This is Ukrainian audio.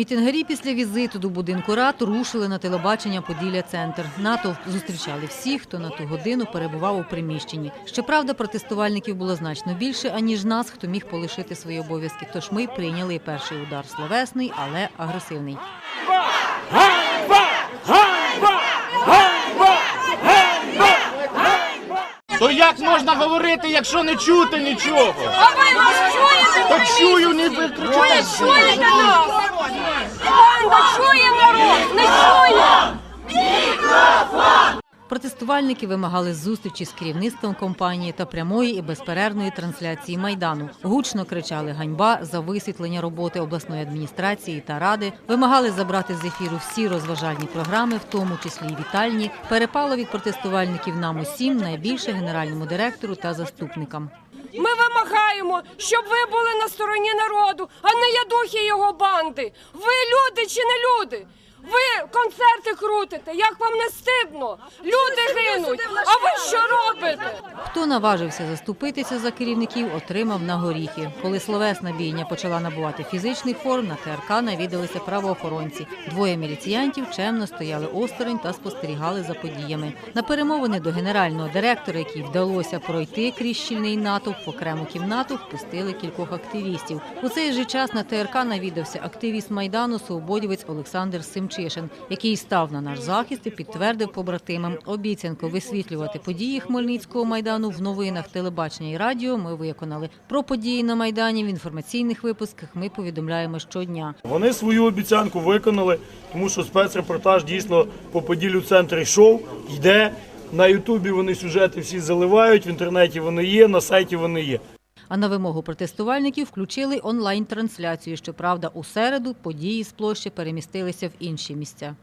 Мітингарі після візиту до будинку рад рушили на телебачення Поділля Центр. Натовп зустрічали всіх, хто на ту годину перебував у приміщенні. Щоправда, протестувальників було значно більше, аніж нас, хто міг полишити свої обов'язки. Тож ми прийняли перший удар словесний, але агресивний. То як можна говорити, якщо не чути нічого? А ви нас чуєте? То що не Протестувальники вимагали зустрічі з керівництвом компанії та прямої і безперервної трансляції майдану. Гучно кричали ганьба за висвітлення роботи обласної адміністрації та ради. Вимагали забрати з ефіру всі розважальні програми, в тому числі й вітальні. Перепало від протестувальників нам усім, найбільше генеральному директору та заступникам. Ми вимагаємо, щоб ви були на стороні народу, а не ядухи його банди. Ви люди чи не люди? Ви концерти крутите, як вам не стидно? Люди гинуть, а ви що робите? Хто наважився заступитися за керівників, отримав на горіхи. Коли словесна бійня почала набувати фізичний форм, на ТРК навідалися правоохоронці. Двоє міліціянтів чемно стояли осторонь та спостерігали за подіями. На перемовини до генерального директора, який вдалося пройти крізь щільний натовп в окрему кімнату, впустили кількох активістів. У цей же час на ТРК навідався активіст майдану свободівець Олександр Симчишин, який став на наш захист і підтвердив побратимам обіцянку висвітлювати події Хмельницького майдану в новинах, телебачення і радіо. Ми виконали про події на майдані в інформаційних випусках. Ми повідомляємо щодня. Вони свою обіцянку виконали, тому що спецрепортаж дійсно по поділю центру йшов, йде. На Ютубі вони сюжети всі заливають, в інтернеті вони є, на сайті вони є. А на вимогу протестувальників включили онлайн-трансляцію. Щоправда, у середу події з площі перемістилися в інші місця.